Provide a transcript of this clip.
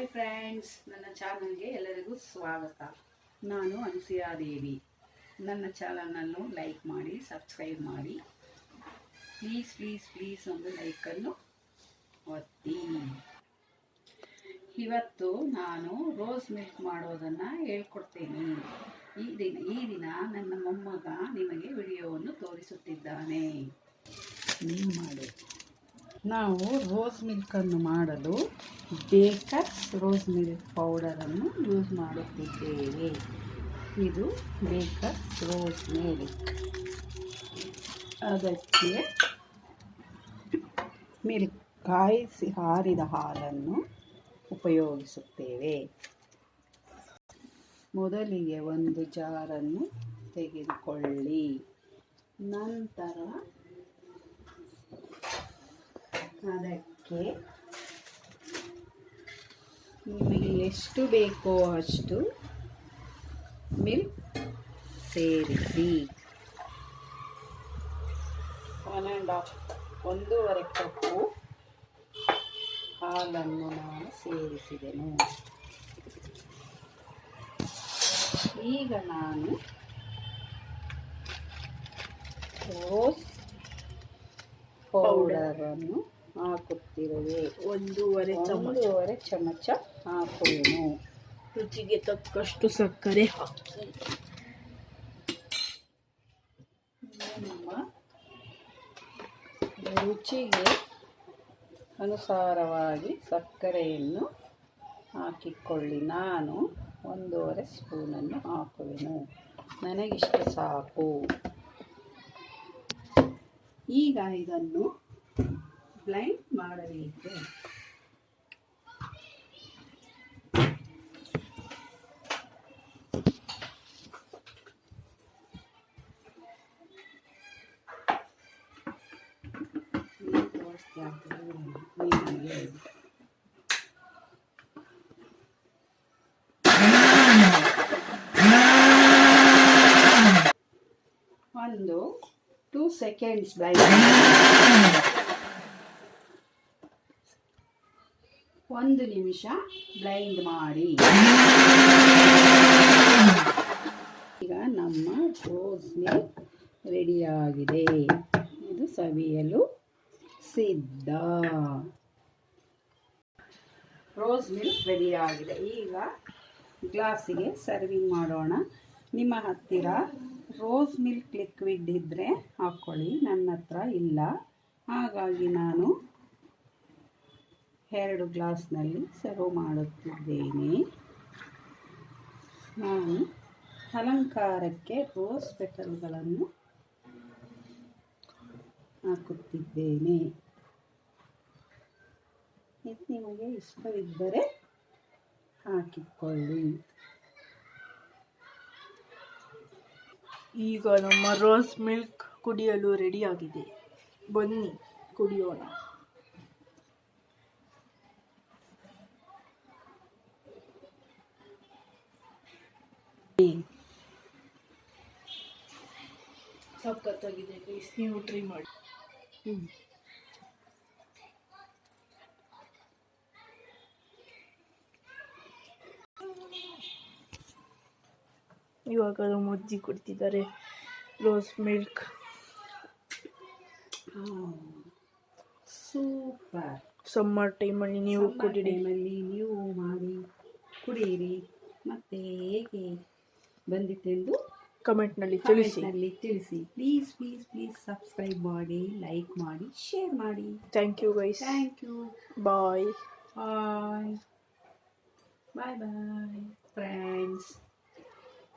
Hi friends ನನ್ನ ಚಾನಲ್ಗೆ ಎಲ್ಲರಿಗೂ ಸ್ವಾಗತ. ನಾನು ಅನುಸೂಯಾದೇವಿ ನನ್ನ ಚಾನಲನ್ನು ಲೈಕ್ ಮಾಡಿ ಸಬ್ಸ್ಕ್ರೈಬ್ ಮಾಡಿ. ಪ್ಲೀಸ್ ಪ್ಲೀಸ್ ಪ್ಲೀಸ್ ಒಂದು ಲೈಕನ್ನು ಒತ್ತಿ. ಇವತ್ತು ನಾನು ರೋಸ್ ಮಿಲ್ಕ್ ಮಾಡೋದನ್ನು ಹೇಳ್ಕೊಡ್ತೇನೆ. ಈ ದಿನ ಈ ದಿನ ನನ್ನ ಮೊಮ್ಮಗ ನಿಮಗೆ ವಿಡಿಯೋವನ್ನು ತೋರಿಸುತ್ತಿದ್ದಾನೆ. ನೀವು ಮಾಡಿ. ನಾವು ರೋಸ್ ಮಿಲ್ಕನ್ನು ಮಾಡಲು ಬೇಕರ್ಸ್ ರೋಸ್ ಮಿಲ್ಕ್ ಪೌಡರನ್ನು ಯೂಸ್ ಮಾಡುತ್ತಿದ್ದೇವೆ. ಇದು ಬೇಕರ್ಸ್ ರೋಸ್ ಮಿಲ್ಕ್ ಅದಕ್ಕೆ ಮಿಲ್ಕ್ ಕಾಯಿಸಿ ಹಾರಿದ ಹಾಲನ್ನು ಉಪಯೋಗಿಸುತ್ತೇವೆ. ಮೊದಲಿಗೆ ಒಂದು ಜಾರನ್ನು ತೆಗೆದುಕೊಳ್ಳಿ. ನಂತರ ಅದಕ್ಕೆ ನಿಮಗೆ ಎಷ್ಟು ಬೇಕೋ ಅಷ್ಟು ಮಿಲ್ಕ್ ಸೇರಿಸಿ. ಒನ್ ಆ್ಯಂಡ್ ಹಾಫ್ ಒಂದೂವರೆ ಕಪ್ಪು ಹಾಲನ್ನು ನಾನು ಸೇರಿಸಿದೆನು. ಈಗ ನಾನು ರೋಸ್ ಪೌಡರನ್ನು ಹಾಕುತ್ತಿರುವೆ. ಒಂದೂವರೆ ಚಮಚ. ಒಂದೂವರೆ ಚಮಚ ಹಾಕುವೆನು. ರುಚಿಗೆ ತಕ್ಕಷ್ಟು ಸಕ್ಕರೆ ಹಾಕಿ. ನಮ್ಮ ರುಚಿಗೆ ಅನುಸಾರವಾಗಿ ಸಕ್ಕರೆಯನ್ನು ಹಾಕಿಕೊಳ್ಳಿ. ನಾನು ಒಂದೂವರೆ ಸ್ಪೂನನ್ನು ಹಾಕುವೆನು. ನನಗಿಷ್ಟು ಸಾಕು. ಈಗ ಇದನ್ನು ಬ್ಲೈಂಡ್ ಮಾಡಬೇಕು ನೀನು ತೋರಿಸ್ತೀಯ ಅಂತ ಹೇಳಿ ನೀನು ನನಗೆ ಹೇಳ್ಬಿಟ್ಟೆ. ಒಂದು ಟೂ ಸೆಕೆಂಡ್ಸ್ ಬ್ಲೈಂಡ್ ಒಂದು ನಿಮಿಷ ಬ್ಲೈಂಡ್ ಮಾಡಿ. ಈಗ ನಮ್ಮ ರೋಸ್ ಮಿಲ್ಕ್ ರೆಡಿಯಾಗಿದೆ. ಇದು ಸವಿಯಲು ಸಿದ್ಧ. ರೋಸ್ ಮಿಲ್ಕ್ ರೆಡಿಯಾಗಿದೆ. ಈಗ ಗ್ಲಾಸಿಗೆ ಸರ್ವಿಂಗ್ ಮಾಡೋಣ. ನಿಮ್ಮ ಹತ್ತಿರ ರೋಸ್ ಮಿಲ್ಕ್ ಲಿಕ್ವಿಡ್ ಇದ್ದರೆ ಹಾಕ್ಕೊಳ್ಳಿ. ನನ್ನ ಹತ್ರ ಇಲ್ಲ. ಹಾಗಾಗಿ ನಾನು ಎರಡು ಗ್ಲಾಸ್ನಲ್ಲಿ ಸರ್ವ್ ಮಾಡುತ್ತಿದ್ದೇನೆ. ನಾನು ಅಲಂಕಾರಕ್ಕೆ ರೋಸ್ ಪೆಟಲ್ಗಳನ್ನು ಹಾಕುತ್ತಿದ್ದೇನೆ. ಇದು ನಿಮಗೆ ಇಷ್ಟವಿದ್ದರೆ ಹಾಕಿಕೊಳ್ಳಿ. ಈಗ ನಮ್ಮ ರೋಸ್ ಮಿಲ್ಕ್ ಕುಡಿಯಲು ರೆಡಿಯಾಗಿದೆ. ಬನ್ನಿ, ಕುಡಿಯೋಣ. ಸಖತ್ತಾಗಿದೆ ಗೈಸ್ ನೀವು ಟ್ರೈ ಮಾಡಿ. ಇವಾಗ ನಮ್ಮ ಅಜ್ಜಿ ಕೊಡ್ತಿದ್ದಾರೆ ರೋಸ್ ಮಿಲ್ಕ್. ಸೂಪರ್. ಸಮ್ಮರ್ ಟೈಮಲ್ಲಿ ನೀವು ಕುಡಿಡಿ ಟೈಮಲ್ಲಿ ನೀವು ಮಾಡಿ ಕುಡಿಯಿರಿ. ಮತ್ತೆ ಹೇಗೆ? ಬಂದಿತ್ತೆಂದು ಕಮೆಂಟ್ನಲ್ಲಿ ತಿಳಿಸಿ ಕಮೆಂಟ್ನಲ್ಲಿ ತಿಳಿಸಿ. ಪ್ಲೀಸ್ ಪ್ಲೀಸ್ ಪ್ಲೀಸ್ ಸಬ್ಸ್ಕ್ರೈಬ್ ಮಾಡಿ ಲೈಕ್ ಮಾಡಿ ಶೇರ್ ಮಾಡಿ. Thank you guys thank you bye bye bye bye friends